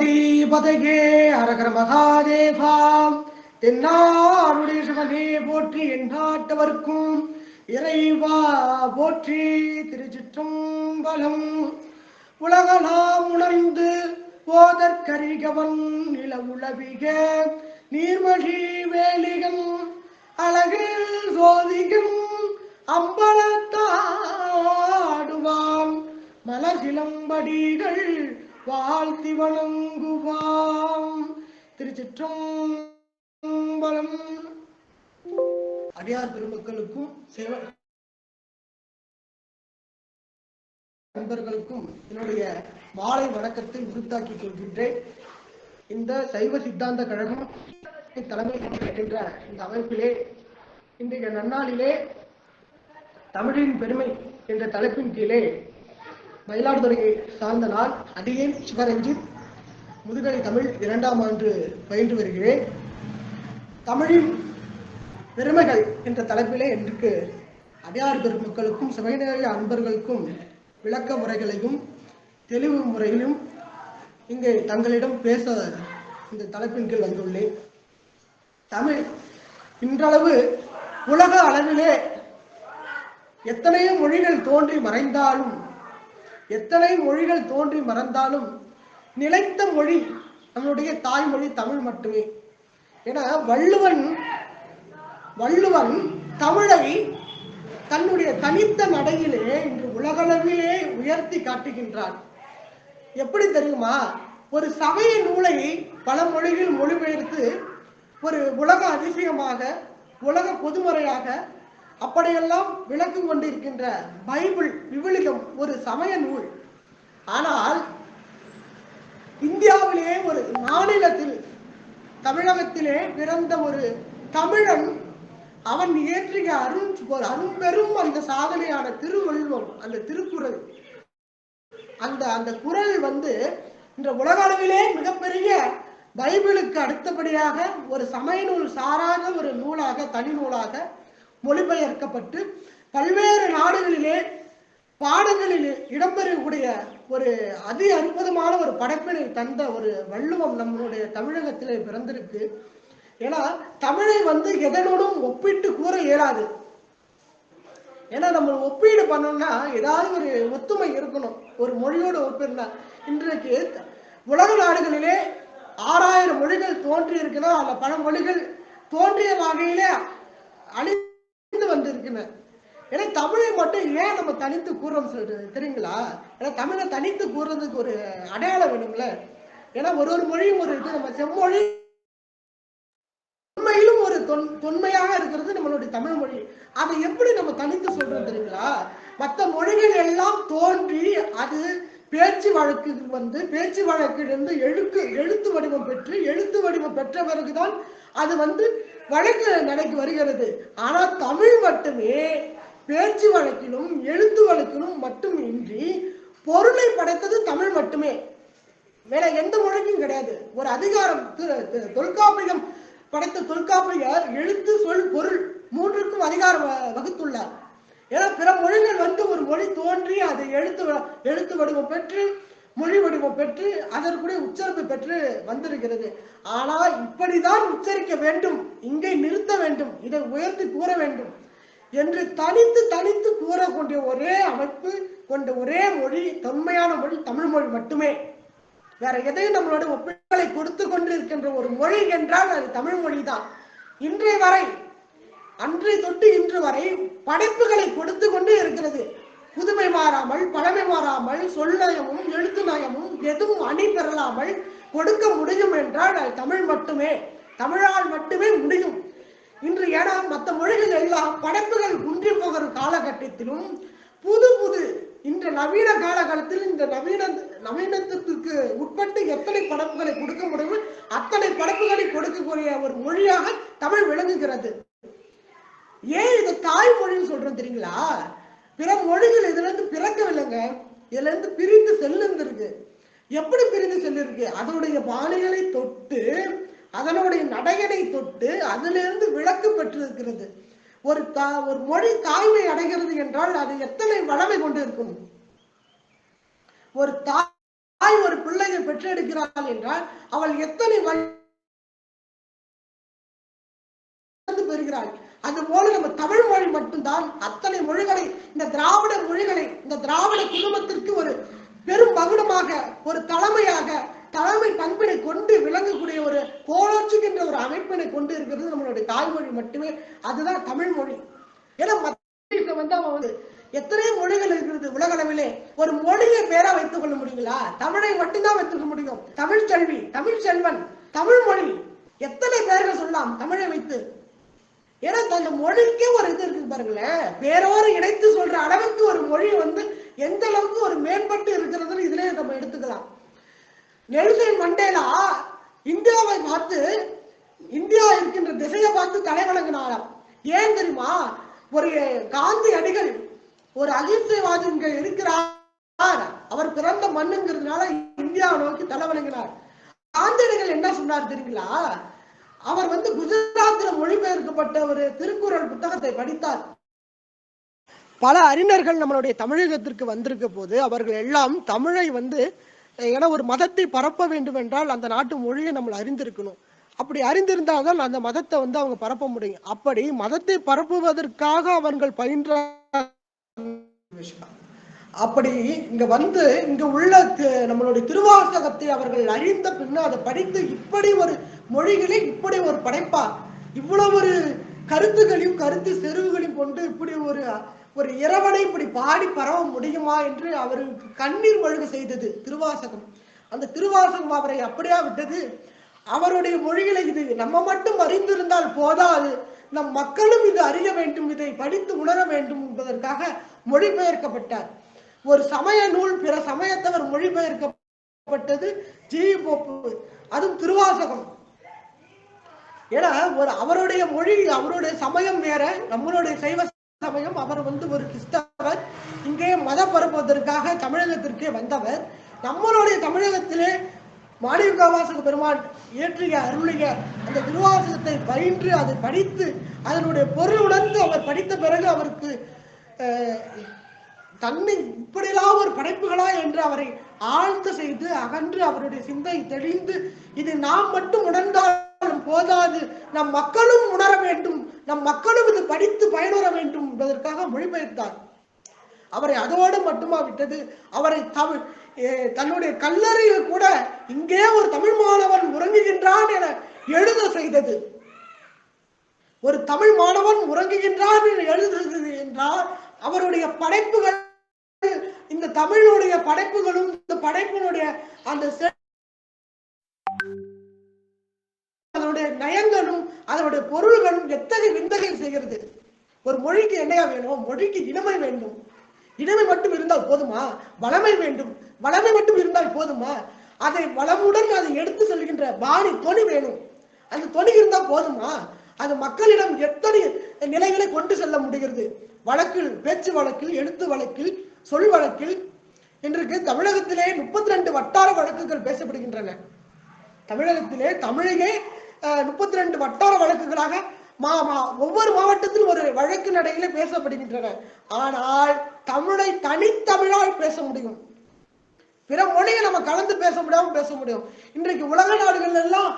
பார்வதி அரகர மகாதேவாம் தென்னாருடைய சிவனே போற்றி எந்நாட்டவர்க்கும் இறைவா போற்றி திருச்சிற்றம்பலம். உலகலாம் உணர்ந்து போதற்கரிகவன் நில உளவிக நீர்மழி வேலிகள் அழகில் சோதிக்கும் அம்பலத்தாடுவான். மலசிலம்படிகள் வாழ்த்தி வணங்குவாம் திருச்சிற்றம்பலம். அடியார் பெருமக்களுக்கும் சேவ நண்பர்களுக்கும் என்னுடைய மாலை வணக்கத்தை உறுத்தாக்கிக் கொள்கின்றேன். இந்த சைவ சித்தாந்த கழகம் தலைமை என்ற இந்த அமைப்பிலே இன்றைய நன்னாளிலே தமிழின் பெருமை என்ற தலைப்பின் கீழே மயிலாடுதுறையை சார்ந்த நாள் அடியேன் சிவரஞ்சித் முதுகலை தமிழ் இரண்டாம் ஆண்டு பயின்று வருகிறேன். தமிழின் பெருமைகள் என்ற தலைப்பிலே இன்றைக்கு அடியார் பெருமக்களுக்கும் சிவநேய அன்பர்களுக்கும் விளக்க முறைகளையும் தெளிவு முறையிலும் இங்கே தங்களிடம் பேச இந்த தலைப்பின் கீழ் வந்துள்ளேன். தமிழ் இன்றளவு உலக அளவிலே எத்தனையோ மொழிகள் தோன்றி மறைந்தாலும் எத்தனை மொழிகள் தோன்றி மறந்தாலும் நிலைத்த மொழி நம்முடைய தாய்மொழி தமிழ் மட்டுமே. ஏன்னா வள்ளுவன் வள்ளுவன் தமிழை தன்னுடைய தனித்த நடையிலே இன்று உலகளவிலே உயர்த்தி காட்டுகின்றான். எப்படி தெரியுமா? ஒரு சமய நூலை பல மொழிகள் மொழிபெயர்த்து ஒரு உலக அதிசயமாக உலக பொதுமுறையாக அப்படியெல்லாம் விளக்கு கொண்டிருக்கின்ற பைபிள் விவிலியம் ஒரு சமய நூல். ஆனால் இந்தியாவிலே ஒரு மாநிலத்தில் தமிழகத்திலே பிறந்த ஒரு தமிழன் அவன் இயற்றிய அருண் ஒரு அரும்பெரும் அந்த சாதனையான திருவள்ளுவம் அந்த திருக்குறள். அந்த அந்த குரல் வந்து இந்த உலக அளவிலே மிகப்பெரிய பைபிளுக்கு அடுத்தபடியாக ஒரு சமய நூல் சாராத ஒரு நூலாக தனி நூலாக மொழிபெயர்க்கப்பட்டு பல்வேறு நாடுகளிலே பாடங்களில் இடம்பெறக்கூடிய ஒரு அதி அற்புதமான ஒரு படைப்பினை தந்த ஒரு வள்ளுவம் நம்மளுடைய தமிழகத்திலே பிறந்திருக்கு. ஏன்னா தமிழை வந்து எதனோடும் ஒப்பிட்டு கூற இயலாது. ஏன்னா நம்ம ஒப்பீடு பண்ணோம்னா ஏதாவது ஒரு ஒத்துமை இருக்கணும். ஒரு மொழியோடு ஒப்பிருந்தா இன்றைக்கு உலக நாடுகளிலே ஆறாயிரம் மொழிகள் தோன்றி இருக்குன்னா அந்த பல மொழிகள் தோன்றிய வகையிலே அழிந்து வந்திருக்கின்றன ஏன்னா தமிழை மட்டும் ஏன் நம்ம தனித்து கூறுறோம் சொல்றது? தெரியுங்களா? ஏன்னா தமிழை தனித்து கூறுறதுக்கு ஒரு அடையாளம் வேணும்ல. ஏன்னா ஒரு ஒரு மொழியும் ஒரு இது. நம்ம செம்மொழி உண்மையிலும் ஒரு தொன் தொன்மையாக இருக்கிறது நம்மளுடைய தமிழ் மொழி. அதை எப்படி நம்ம தனித்து சொல்றோம் தெரியுங்களா? மற்ற மொழிகள் எல்லாம் தோன்றி அது பேச்சு வழக்கு வந்து பேச்சு வழக்கிலிருந்து எழுத்து எழுத்து வடிவம் பெற்று எழுத்து வடிவம் பெற்ற பிறகுதான் அது வந்து வழக்கு நடைக்கு வருகிறது. ஆனால் தமிழ் மட்டுமே பேச்சு வழக்கிலும் எழுத்து வழக்கிலும் மட்டுமின்றி பொருளை படைத்தது தமிழ் மட்டுமே. வேற எந்த மொழிக்கும் கிடையாது. ஒரு அதிகாரம் தொல்காப்பியம் படைத்த தொல்காப்பியர் எழுத்து சொல் பொருள் மூன்றுக்கும் அதிகாரம் வ- வகுத்துள்ளார். ஏன்னா பிற மொழிகள் வந்து ஒரு மொழி தோன்றி அது எழுத்து வ- எழுத்து வடிவம் பெற்று மொழி வடிவம் பெற்று அதற்குடைய உச்சரிப்பு பெற்று வந்திருக்கிறது. ஆனால் இப்படிதான் உச்சரிக்க வேண்டும் இங்கே நிறுத்த வேண்டும் இதை உயர்த்தி கூற வேண்டும் என்று தனித்து தனித்து கூறக்கூடிய ஒரே அமைப்பு கொண்ட ஒரே மொழி தொன்மையான மொழி தமிழ் மொழி மட்டுமே. வேற எதையும் நம்மளோட ஒப்புகளை கொடுத்து கொண்டு இருக்கின்ற ஒரு மொழி என்றால் அது தமிழ் மொழி தான் இன்றைய வரை அன்றை தொட்டு இன்று வரை படைப்புகளை கொடுத்து கொண்டு இருக்கிறது. புதுமை மாறாமல் பழமை மாறாமல் சொல்நயமும் எழுத்து நயமும் எதுவும் அணி பெறலாமல் கொடுக்க முடியும் என்றால் அது தமிழ் மட்டுமே. தமிழால் மட்டுமே முடியும். இன்று ஏன்னா மற்ற மொழிகள் எல்லாம் படைப்புகள் குன்றி போகிற காலகட்டத்திலும் புது புது இந்த நவீன காலகட்டத்தில் இந்த நவீன நவீனத்திற்கு உட்பட்டு எத்தனை படைப்புகளை கொடுக்க முடியுமோ அத்தனை படைப்புகளை கொடுக்கக்கூடிய ஒரு மொழியாக தமிழ் விளங்குகிறது. ஏன் இதை தாய்மொழின்னு சொல்றோம் தெரியுங்களா? பிற மொழிகள் இதுல இருந்து பிறக்கவில்லைங்க. இதுல இருந்து பிரிந்து செல்லுந்திருக்கு. எப்படி பிரிந்து செல்லிருக்கு? அதனுடைய பாணிகளை தொட்டு அதனுடைய நடையடை தொட்டு அதிலிருந்து விளக்கு பெற்றிருக்கிறது. ஒரு தா ஒரு மொழி தாய்மை அடைகிறது என்றால் அது எத்தனை வளமை கொண்டு இருக்கும் ஒரு தாய் ஒரு பிள்ளையை பெற்றெடுக்கிறாள் என்றால் அவள் எத்தனை வளர்ந்து பெறுகிறாள்? அது போல நம்ம தமிழ் மொழி மட்டும்தான் அத்தனை மொழிகளை இந்த திராவிட மொழிகளை இந்த திராவிட குடும்பத்திற்கு ஒரு பெரும் மகுடமாக ஒரு தலைமையாக தலைமை பண்பினை கொண்டு விளங்கக்கூடிய ஒரு கோலோச்சுகின்ற ஒரு அமைப்பினை கொண்டு இருக்கிறது நம்மளுடைய தாய்மொழி மட்டுமே. அதுதான் தமிழ் மொழி. ஏன்னா மத்திய வந்து அவன் வந்து எத்தனை மொழிகள் இருக்கிறது உலக அளவிலே ஒரு மொழியை பேரா வைத்துக் கொள்ள முடியுங்களா? தமிழை மட்டும்தான் வைத்துக்க முடியும். தமிழ் செல்வி தமிழ் செல்வன் தமிழ் மொழி. எத்தனை பேர்கள் சொல்லலாம் தமிழை வைத்து? ஏன்னா அந்த மொழிக்கே ஒரு இது இருக்கு பாருங்களேன். வேறோரு இணைத்து சொல்ற அளவுக்கு ஒரு மொழி வந்து எந்த அளவுக்கு ஒரு மேம்பட்டு இருக்கிறதுன்னு இதுலயே நம்ம எடுத்துக்கலாம். நெல்சன் மண்டேலா இந்தியாவை பார்த்து இந்தியா இருக்கின்ற திசையை பார்த்து தலை வணங்கினாராம். ஏன் தெரியுமா? ஒரு காந்தி அடிகள் ஒரு அகிம்சைவாதி இங்க இருக்கிறார். அவர் பிறந்த மண்ணுங்கிறதுனால இந்தியாவை நோக்கி தலை வணங்கினார். காந்தியடிகள் என்ன சொன்னார் தெரியுங்களா? அவர் வந்து குஜராத்தில் மொழிபெயர்க்கப்பட்ட ஒரு திருக்குறள் புத்தகத்தை படித்தார். பல அறிஞர்கள் நம்மளுடைய தமிழகத்திற்கு வந்திருக்க போது அவர்கள் எல்லாம் தமிழை வந்து ஏன்னா ஒரு மதத்தை பரப்ப வேண்டும் என்றால் அந்த நாட்டு மொழியை நம்ம அறிந்திருக்கணும். அப்படி அறிந்திருந்தால்தான் அந்த மதத்தை வந்து அவங்க பரப்ப முடியும். அப்படி மதத்தை பரப்புவதற்காக அவர்கள் பயின்ற அப்படி இங்க வந்து இங்க உள்ள நம்மளுடைய திருவாசகத்தை அவர்கள் அறிந்த பின்ன அதை படித்து இப்படி ஒரு மொழிகளை இப்படி ஒரு படைப்பா? இவ்வளவு ஒரு கருத்துகளையும் கருத்து செருவுகளையும் கொண்டு இப்படி ஒரு ஒரு இரவனை இப்படி பாடி பரவ முடியுமா என்று அவருக்கு கண்ணீர் வழுக செய்தது திருவாசகம். அந்த திருவாசகம் அவரை அப்படியா விட்டது? அவருடைய மொழிகளை இது நம்ம மட்டும் அறிந்திருந்தால் போதாது. நம் மக்களும் இது அறிய வேண்டும் இதை படித்து உணர வேண்டும் என்பதற்காக மொழிபெயர்க்கப்பட்டார். ஒரு சமய நூல் பிற சமயத்தவர் மொழிபெயர்க்கப்பட்டது ஜி போப்பு அதுவும் திருவாசகம். ஏன்னா ஒரு அவருடைய மொழி அவருடைய சமயம் வேற நம்மளுடைய சைவ சமயம் அவர் வந்து ஒரு கிறிஸ்தவர் இங்கே மத பரப்புவதற்காக தமிழகத்திற்கே வந்தவர். நம்மளுடைய தமிழகத்திலே மாணிகாவாசக பெருமான் இயற்றிய அருளிய அந்த திருவாசகத்தை பயின்று அதை படித்து அதனுடைய பொருள் உணர்ந்து அவர் படித்த பிறகு அவருக்கு தன்னை இப்படியெல்லாம் ஒரு படைப்புகளா என்று அவரை ஆழ்ந்து செய்து அகன்று அவருடைய சிந்தை தெளிந்து இது நாம் மட்டும் உணர்ந்தால் போதாது. நம் மக்களும் உணர வேண்டும். நம் மக்களும் இது படித்து பயனுற வேண்டும் என்பதற்காக மொழிபெயர்த்தார். அவரை அதோடு மட்டுமா விட்டது? அவரை தமிழ் தன்னுடைய கல்லறையில் கூட இங்கே ஒரு தமிழ் மாணவன் உறங்குகின்றான் என எழுத செய்தது. ஒரு தமிழ் மாணவன் உறங்குகின்றான் என எழுதுகிறது என்றால் அவருடைய படைப்புகள் இந்த தமிழுடைய படைப்புகளும் இந்த படைப்பினுடைய அந்த எத்தகைய விந்தகை செய்கிறது? ஒரு மொழிக்கு என்னையா வேணும்? மொழிக்கு இளமை வேண்டும். இளமை மட்டும் இருந்தால் போதுமா? வளமை வேண்டும். வளமை மட்டும் இருந்தால் போதுமா? அதை வளமுடன் அதை எடுத்து செல்கின்ற பாணி தொனி வேணும். அந்த தொனி இருந்தால் போதுமா? அது மக்களிடம் எத்தனை நிலைகளை கொண்டு செல்ல முடிகிறது? வழக்கில் பேச்சு வழக்கில் எழுத்து வழக்கில் சொல் வழக்கில் இன்றைக்கு தமிழகத்திலே முப்பத்தி ரெண்டு வட்டார வழக்குகள் பேசப்படுகின்றன. தமிழகத்திலே தமிழையே முப்பத்தி ரெண்டு வட்டார வழக்குகளாக ஒவ்வொரு மாவட்டத்திலும் ஒரு வழக்கு நடையில பேசப்படுகின்றன. ஆனால் தமிழை தனித்தமிழால் பேச முடியும். பிற மொழியை நம்ம கலந்து பேச முடியாம பேச முடியும். இன்றைக்கு உலக நாடுகள் எல்லாம்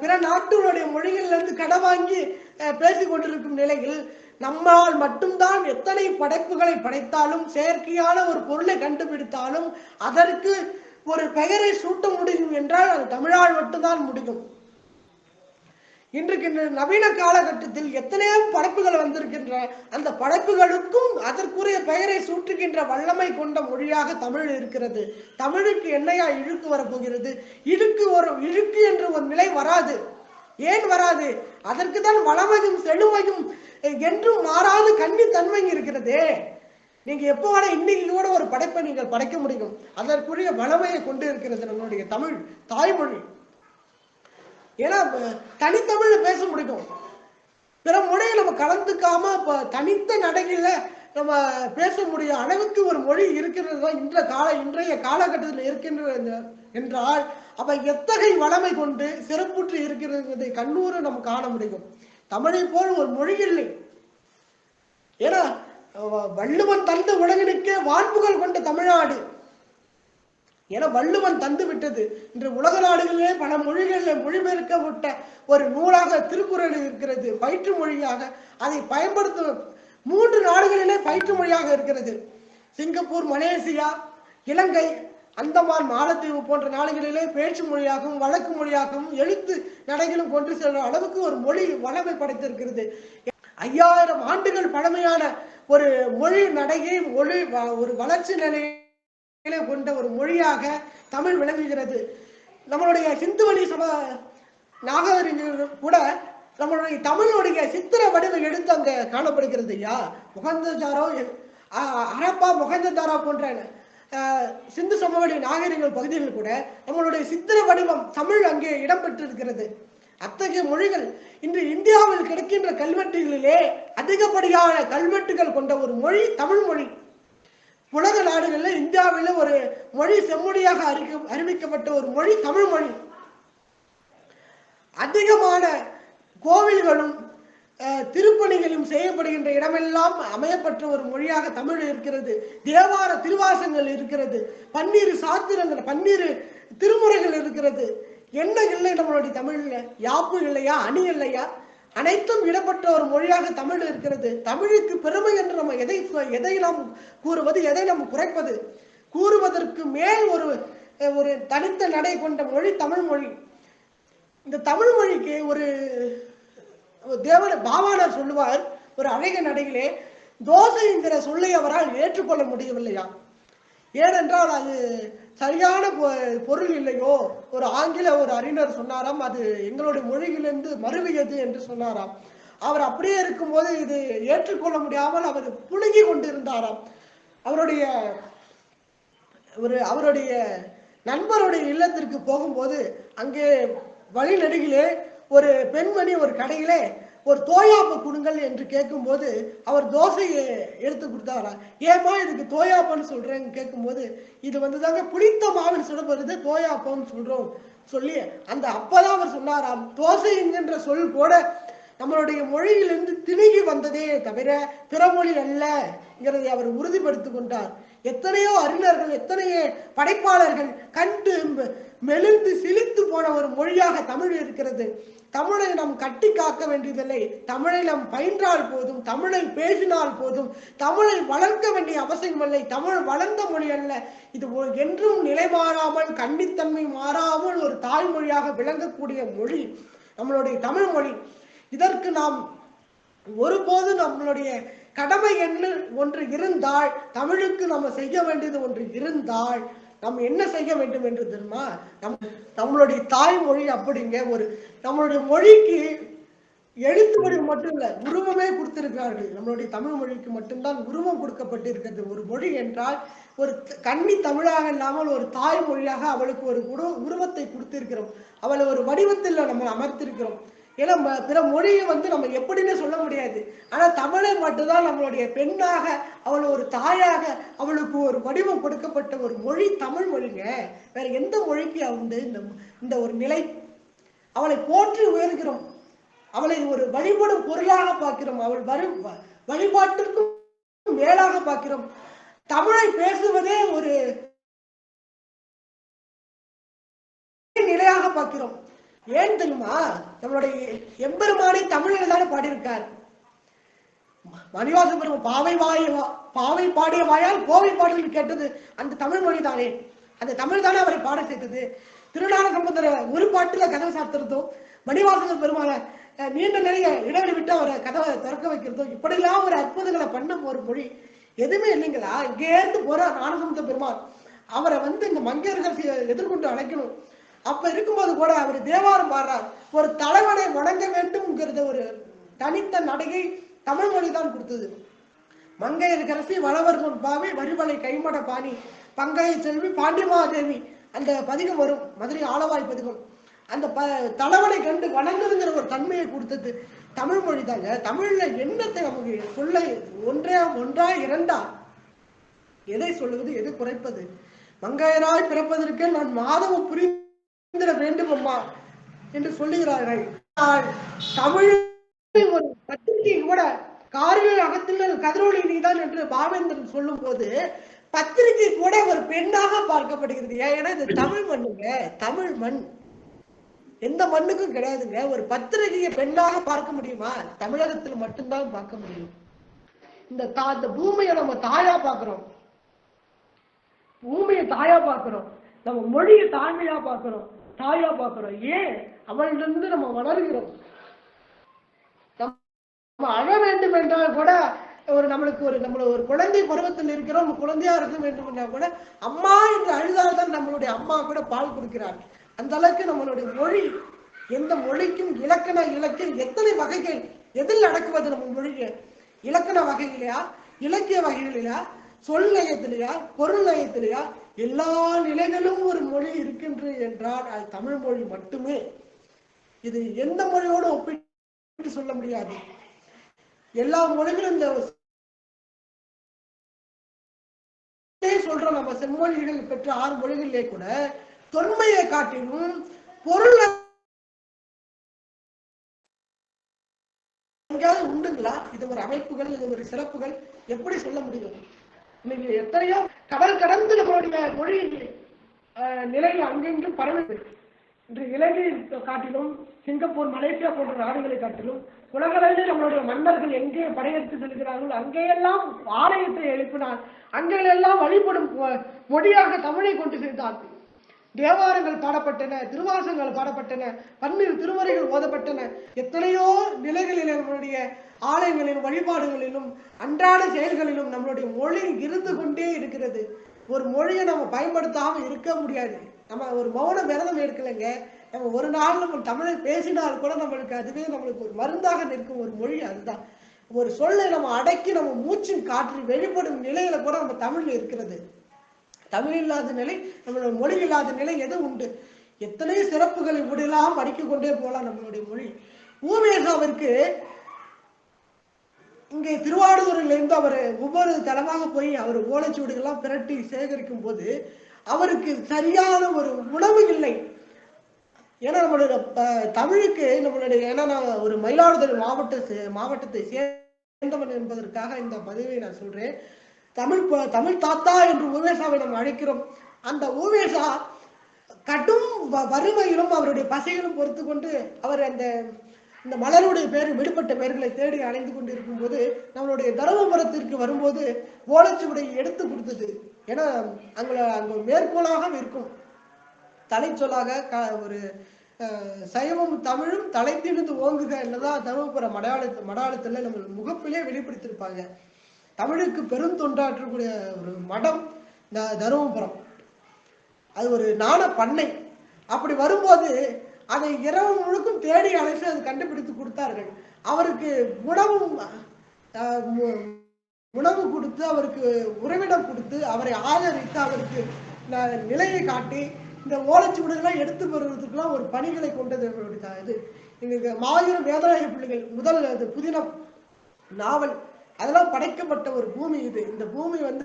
பிற நாட்டுடைய மொழிகள்ல இருந்து கடை வாங்கி அஹ், பேசிக் கொண்டிருக்கும் நிலையில் நம்மால் மட்டும்தான் எத்தனை படைப்புகளை படைத்தாலும் செயற்கையான ஒரு பொருளை கண்டுபிடித்தாலும் அதற்கு ஒரு பெயரை சூட்ட முடியும் என்றால் அது தமிழால் மட்டும்தான் முடியும். இன்றைக்கு நவீன காலகட்டத்தில் எத்தனையோ படைப்புகள் வந்திருக்கின்ற அந்த படைப்புகளுக்கும் அதற்குரிய பெயரை சூட்டுகின்ற வல்லமை கொண்ட மொழியாக தமிழ் இருக்கிறது. தமிழுக்கு என்னையா இழுக்கு வரப்போகிறது? இழுக்கு ஒரு இழுக்கு என்ற ஒரு நிலை வராது. ஏன் வராது? அதற்கு தான் வளமையும் செழுமையும் என்றும் மாறாது கன்னித்தன்மை இருக்கிறதே. நீங்க எப்போ வேணா இன்னைக்கு கூட ஒரு படைப்பை நீங்கள் படைக்க முடியும். அதற்குரிய வளமையை கொண்டு இருக்கிறது நம்மளுடைய தமிழ் தாய்மொழி. ஏன்னா தனித்தமிழ்ல பேச முடியும். பிற மொழியை நம்ம கலந்துக்காம இப்ப தனித்த நடையில நம்ம பேச முடிய அளவுக்கு ஒரு மொழி இருக்கிறது தான் இன்ற கால இன்றைய காலகட்டத்தில் இருக்கின்றது என்றால் அப்ப எத்தகைய வளமை கொண்டு சிறப்புற்று இருக்கிறது என்பதை கண்ணூர நம்ம காண முடியும். தமிழை போல் ஒரு மொழி இல்லை. ஏன்னா வள்ளுவன் தந்த உலகினுக்கே வான்புகள் கொண்ட தமிழ்நாடு. என வள்ளுவன் தந்து விட்டது. இன்று உலக நாடுகளிலே பல மொழிகளில் மொழிபெயர்க்கப்பட்ட ஒரு நூலாக திருக்குறள் இருக்கிறது பயிற்று மொழியாக. அதை பயன்படுத்த மூன்று நாடுகளிலே பயிற்று மொழியாக இருக்கிறது. சிங்கப்பூர் மலேசியா இலங்கை அந்தமான் மாலத்தீவு போன்ற நாடுகளிலே பேச்சு மொழியாகவும் வழக்கு மொழியாகவும் எழுத்து நடைகளும் கொண்டு செல்ற அளவுக்கு ஒரு மொழி வளமை படைத்திருக்கிறது. ஐயாயிரம் ஆண்டுகள் பழமையான ஒரு மொழி நடையை மொழி வ- ஒரு வளர்ச்சி நிலையை கொண்ட ஒரு மொழியாக தமிழ் விளங்குகிறது. நம்மளுடைய சிந்துவழி சம நாகரிகங்கள் கூட நம்மளுடைய தமிழுடைய சித்திர வடிவம் எடுத்து அங்க காணப்படுகிறது ஐயா முகந்தஜாரோ அரப்பா ஹரப்பா போன்ற சிந்து சமவெளி நாகரிகங்கள் பகுதிகளில் கூட நம்மளுடைய சித்திர வடிவம் தமிழ் அங்கே இடம்பெற்றிருக்கிறது. அத்தகைய மொழிகள் இன்று இந்தியாவில் கிடைக்கின்ற கல்வெட்டுகளிலே அதிகப்படியான கல்வெட்டுகள் கொண்ட ஒரு மொழி தமிழ் மொழி. உலக நாடுகளில் இந்தியாவில் ஒரு மொழி செம்மொழியாக அறிக்க அறிவிக்கப்பட்ட ஒரு மொழி தமிழ் மொழி. அதிகமான கோவில்களும் திருப்பணிகளும் செய்யப்படுகின்ற இடமெல்லாம் அமையப்பட்ட ஒரு மொழியாக தமிழ் இருக்கிறது. தேவார திருவாசங்கள் இருக்கிறது. பன்னீர் சாத்திரங்கள் பன்னீர் திருமுறைகள் இருக்கிறது. என்ன இல்லை நம்மளுடைய தமிழ்ல? யாப்பு இல்லையா? அணி இல்லையா? அனைத்தும் இடப்பட்ட ஒரு மொழியாக தமிழ் இருக்கிறது. தமிழுக்கு பெருமை என்று நம்ம எதை எதை நாம் கூறுவது எதை நாம் குறைப்பது? கூறுவதற்கு மேல் ஒரு ஒரு தனித்த நடை கொண்ட மொழி தமிழ் மொழி. இந்த தமிழ் மொழிக்கு ஒரு தேவன பாவாணர் சொல்லுவார் ஒரு அழகிய நடையிலே தோசை என்கிற சொல்லை அவரால் ஏற்றுக்கொள்ள முடியவில்லையா? ஏனென்றால் அது சரியான பொ- பொருள் இல்லையோ? ஒரு ஆங்கில ஒரு அறிஞர் சொன்னாராம் அது எங்களுடைய மொழியிலிருந்து மருவியது என்று சொன்னாராம். அவர் அப்படியே இருக்கும்போது இது ஏற்றுக்கொள்ள முடியாமல் அவர் புழுங்கி கொண்டிருந்தாராம். அவருடைய ஒரு அவருடைய நண்பருடைய இல்லத்திற்கு போகும்போது அங்கே வழிநெடுகிலே ஒரு பெண்மணி ஒரு கடையிலே ஒரு தோயாப்பு கொடுங்கள் என்று கேட்கும்போது அவர் தோசையை எடுத்து கொடுத்தாரா? ஏமா இதுக்கு தோயாப்பன்னு சொல்றேன்னு கேட்கும்போது இது வந்து தாங்க புளித்த மாவில் சுடப்படுது தோயாப்பம்னு சொல்றோம் சொல்லி அந்த அப்பதான் அவர் சொன்னாராம் தோசை என்கின்ற சொல் கூட நம்மளுடைய மொழியிலிருந்து திணுகி வந்ததே தவிர பிற மொழி அல்லங்கிறதை அவர் உறுதிப்படுத்திக் கொண்டார். எத்தனையோ அறிஞர்கள் எத்தனையோ படைப்பாளர்கள் கண்டு மெ- மெலிந்து சிலித்து போன ஒரு மொழியாக தமிழ் இருக்கிறது. தமிழை நாம் கட்டி காக்க வேண்டியதில்லை. தமிழை நாம் பயின்றால் போதும் தமிழை பேசினால் போதும் தமிழை வளர்க்க வேண்டிய அவசியமில்லை. தமிழ் வளர்ந்த மொழி அல்ல. இது என்றும் நிலை மாறாமல் கண்டித்தன்மை மாறாமல் ஒரு தாய்மொழியாக விளங்கக்கூடிய மொழி நம்மளுடைய தமிழ் மொழி. இதற்கு நாம் ஒருபோது நம்மளுடைய கடமை என்று ஒன்று இருந்தால் தமிழுக்கு நம்ம செய்ய வேண்டியது ஒன்று இருந்தால் நம்ம என்ன செய்ய வேண்டும் என்று தெரியுமா? நம் நம்மளுடைய தாய்மொழி அப்படிங்க ஒரு நம்மளுடைய மொழிக்கு எழுத்து மொழி மட்டும் இல்ல உருவமே கொடுத்திருக்கிறார்கள். நம்மளுடைய தமிழ் மொழிக்கு மட்டும்தான் உருவம் கொடுக்கப்பட்டிருக்கிறது. ஒரு மொழி என்றால் ஒரு த- கன்னி தமிழாக இல்லாமல் ஒரு தாய் மொழியாக அவளுக்கு ஒரு உருவத்தை கொடுத்திருக்கிறோம். அவளை ஒரு வடிவத்தில் நம்ம அமர்த்திருக்கிறோம். ஏன்னா பிற மொழியை வந்து நம்ம எப்படின்னு சொல்ல முடியாது. ஆனா தமிழை மட்டும்தான் நம்மளுடைய பெண்ணாக அவள் ஒரு தாயாக அவளுக்கு ஒரு வடிவம் கொடுக்கப்பட்ட ஒரு மொழி தமிழ் மொழிங்க. வேற எந்த மொழிக்கு வந்து இந்த இந்த ஒரு நிலை? அவளை போற்றி உயர்கிறோம். அவளை ஒரு வழிபடும் பொருளாக பார்க்கிறோம். அவள் வரு வ- வழிபாட்டிற்கும் மேலாக பார்க்கிறோம். தமிழை பேசுவதே ஒரு நிலையாக பார்க்கிறோம். ஏன் தெரியுமா? நம்மளுடைய எம்பெருமானை தமிழில் தானே பாடியிருக்கார். மணிவாச பெருமான் பாவை வாய் பாவை பாடிய வாயால் கோவை பாடல் கேட்டது அந்த தமிழ் மொழி தானே அந்த தமிழ் தானே அவரை பாட செய்தது. திருநான சம்பந்தர ஒரு பாட்டுல கதவை சாத்துறதும் மணிவாசகர் பெருமான நீண்ட நிறைய இடைவெளி விட்டு அவரை கதவை திறக்க வைக்கிறதும் இப்படிலாம் ஒரு அற்புதங்களை பண்ண ஒரு மொழி எதுவுமே இல்லைங்களா? இங்கேருந்து போற நானசமுத்த பெருமான் அவரை வந்து இந்த மங்கையர்கள் எதிர்கொண்டு அழைக்கணும். அப்ப இருக்கும்போது கூட அவர் தேவாரம் பாடுறார். ஒரு தலைவனை வணங்க வேண்டும்ங்கிறத ஒரு தனித்த நடிகை தமிழ் மொழி தான் கொடுத்தது. மங்கையர்கரசி வளவர்கொன் பாவை வரிவலை கைமட பாணி பங்கைய செல்வி பாண்டிமாதேவி அந்த பதிகம் வரும். மதுரை ஆளவாய் பதிகம். அந்த ப தலைவனை கண்டு வணங்குதுங்கிற ஒரு தன்மையை கொடுத்தது தமிழ் மொழி தாங்க. தமிழ்ல என்னத்தை நமக்கு சொல்ல ஒன்றே ஒன்றா இரண்டா? எதை சொல்லுவது எதை குறைப்பது? மங்கையராய் பிறப்பதற்கு நான் மாதவம் புரிந்திட வேண்டும் அம்மா என்று சொல்லுகிறார்கள். தமிழ் ஒரு பத்திரிகை கூட காரில் அகத்தில் கதிரோலி நீதான் என்று பாவேந்திரன் சொல்லும் போது பத்திரிகை கூட ஒரு பெண்ணாக பார்க்கப்படுகிறது. ஏன் ஏன்னா இது தமிழ் மண்ணுங்க தமிழ் மண். எந்த மண்ணுக்கும் கிடையாதுங்க. ஒரு பத்திரிகையை பெண்ணாக பார்க்க முடியுமா? தமிழகத்துல மட்டும்தான் பார்க்க முடியும். இந்த தா இந்த பூமியை நம்ம தாயா பாக்குறோம் பூமியை தாயா பாக்குறோம் நம்ம மொழியை தாய்மையா பார்க்கிறோம் தாயா பார்க்கிறோம். ஏன்? அவளிடமிருந்து நம்ம வளர்கிறோம். நம்ம அழ வேண்டும் என்றால் கூட ஒரு நம்மளுக்கு ஒரு நம்மள ஒரு குழந்தை பருவத்தில் இருக்கிறோம் குழந்தையா இருக்க வேண்டும் என்றால் கூட அம்மா என்று அழுதால் தான் நம்மளுடைய அம்மா கூட பால் கொடுக்கிறார். அந்த அளவுக்கு நம்மளுடைய மொழி எந்த மொழிக்கும் இலக்கண இலக்கியம் எத்தனை வகைகள் எதில் அடக்குவது நம்ம மொழியை? இலக்கண வகையிலையா இலக்கிய வகையிலையா சொல் நயத்திலையா பொருள் நயத்திலையா எல்லா நிலைகளும் ஒரு மொழி இருக்கின்றது என்றால் அது தமிழ் மொழி மட்டுமே. இது எந்த மொழியோடு ஒப்பிட்டு சொல்ல முடியாது. எல்லா மொழிகளும் இந்த சொல்றோம். நம்ம செம்மொழிகள் பெற்ற ஆறு மொழிகளிலே கூட தொன்மையை காட்டிலும் பொருள் எங்கேயாவது உண்டுங்களா? இது ஒரு அமைப்புகள் இது ஒரு சிறப்புகள். எப்படி சொல்ல முடியும்? இன்னைக்கு எத்தனையோ கடல் கடல் நம்மளுடைய மொழி நிலை அங்கெங்கும் பரவுது இன்று இலங்கை காட்டிலும் சிங்கப்பூர் மலேசியா போன்ற நாடுகளை காட்டிலும் உலகளவில் நம்மளுடைய மன்னர்கள் எங்கே படையெடுத்து செல்கிறார்கள் அங்கேயெல்லாம் ஆலயத்தை எழுப்பினார் அங்கேயெல்லாம் வழிபடும் மொழியாக தமிழை கொண்டு சென்றார்கள் தேவாரங்கள் பாடப்பட்டன திருவாசங்கள் பாடப்பட்டன பன்னிரு திருமுறைகள் ஓதப்பட்டன. எத்தனையோ நிலைகளில் நம்மளுடைய ஆலயங்களிலும் வழிபாடுகளிலும் அன்றாட செயல்களிலும் நம்மளுடைய மொழி இருந்து கொண்டே இருக்கிறது. ஒரு மொழியை நம்ம பயன்படுத்தாமல் இருக்க முடியாது. நம்ம ஒரு மௌன விரதம் எடுக்கலைங்க. நம்ம ஒரு நாள் நம்ம தமிழை பேசினால் கூட நம்மளுக்கு அதுவே நம்மளுக்கு ஒரு மருந்தாக நிற்கும் ஒரு மொழி அதுதான். ஒரு சொல்லை நம்ம அடக்கி நம்ம மூச்சின் காற்று வெளிப்படும் நிலையில கூட நம்ம தமிழ் இருக்கிறது. தமிழ் இல்லாத நிலை நம்மளோட மொழி இல்லாத நிலை எது உண்டு? எத்தனை சிறப்புகளை இப்படியெல்லாம் படிக்க கொண்டே போகலாம் நம்மளுடைய மொழி. ஊவேசாவிற்கு இங்கே திருவாரூரிலிருந்து அவர் ஒவ்வொரு தளமாக போய் அவர் ஓலைச்சுவடுகள்லாம் பிரட்டி சேகரிக்கும் போது அவருக்கு சரியான ஒரு உணவு இல்லை. ஏன்னா நம்மளுடைய தமிழுக்கு நம்மளுடைய ஏன்னா நான் ஒரு மயிலாடுதுறை மாவட்ட சே- மாவட்டத்தை சேர்ந்தவன் என்பதற்காக இந்த பதிவை நான் சொல்றேன். தமிழ் தமிழ் தாத்தா என்று ஓவேசாவை நாம் அழைக்கிறோம். அந்த ஓவேசா கடும் வ- வறுமையிலும் அவருடைய பசைகளும் பொறுத்து கொண்டு அவர் அந்த இந்த மலருடைய பேர் விடுபட்ட பெயர்களை தேடி அலைந்து கொண்டு இருக்கும்போது நம்மளுடைய தருமபுரத்திற்கு வரும்போது ஓலைச்சுவடை எடுத்து கொடுத்தது. ஏன்னா அங்கே அங்க மேற்கோளாக இருக்கும் தலைச்சொல்லாக க ஒரு அஹ், சைவம் தமிழும் தலைத்திருந்து ஓங்குக என்னதான் தருமபுரம் மலையாளத்து மலையாளத்துல நம்ம முகப்பிலே வெளிப்படுத்தியிருப்பாங்க. தமிழுக்கு பெருந்தொண்டாற்றக்கூடிய ஒரு மடம் இந்த தருமபுரம். அது ஒரு நாண பண்ணை அப்படி வரும்போது அதை இரவு முழுக்கும் தேடி அழைத்து அது கண்டுபிடித்து கொடுத்தார்கள். அவருக்கு உணவும் உணவு கொடுத்து அவருக்கு உறவிடம் கொடுத்து அவரை ஆதரித்து அவருக்கு நிலையை காட்டி இந்த ஓலைச்சுவடுகள்லாம் எடுத்து வருவதற்கெல்லாம் ஒரு பணிகளை கொண்டது இது. இங்க மாவீரம் வேதநாயக பிள்ளைகள் முதல் அது புதினம் நாவல். அதெல்லாம் படைக்கப்பட்ட ஒரு பூமி இது. இந்த பூமி வந்து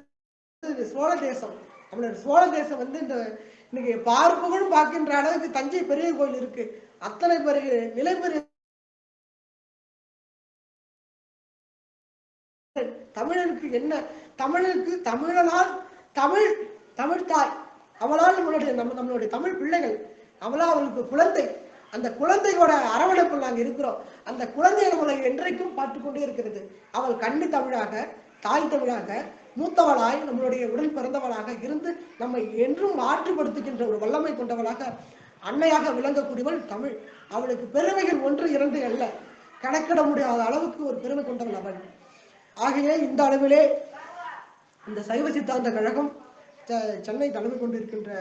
சோழ தேசம். நம்மளோட சோழ தேசம் வந்து இந்த இன்னைக்கு பார்ப்புகளும் பார்க்கின்ற அளவுக்கு தஞ்சை பெரிய கோயில் இருக்கு. அத்தனை பெரிய நிலை பெரிய தமிழருக்கு என்ன? தமிழுக்கு தமிழனால் தமிழ் தமிழ் தாய். அவளால் நம்மளுடைய நம்ம நம்மளுடைய தமிழ் பிள்ளைகள் அவளா அவளுக்கு குழந்தை. அந்த குழந்தையோட அரவணைப்பில் நாங்கள் இருக்கிறோம். அந்த குழந்தை நம்மளை என்றைக்கும் பார்த்து கொண்டே இருக்கிறது. அவள் கண்ணு தமிழாக தாய் தமிழாக மூத்தவளாய் நம்மளுடைய உடல் பிறந்தவளாக இருந்து நம்மை என்றும் மாற்றுப்படுத்துகின்ற ஒரு வல்லமை கொண்டவளாக அன்னையாக விளங்கக்கூடியவள் தமிழ். அவளுக்கு பெருமைகள் ஒன்று இரண்டு அல்ல. கணக்கிட முடியாத அளவுக்கு ஒரு பெருமை கொண்டவள் அவள். ஆகவே இந்த அளவிலே இந்த சைவ சித்தாந்த கழகம் சென்னை தலைமை கொண்டிருக்கின்ற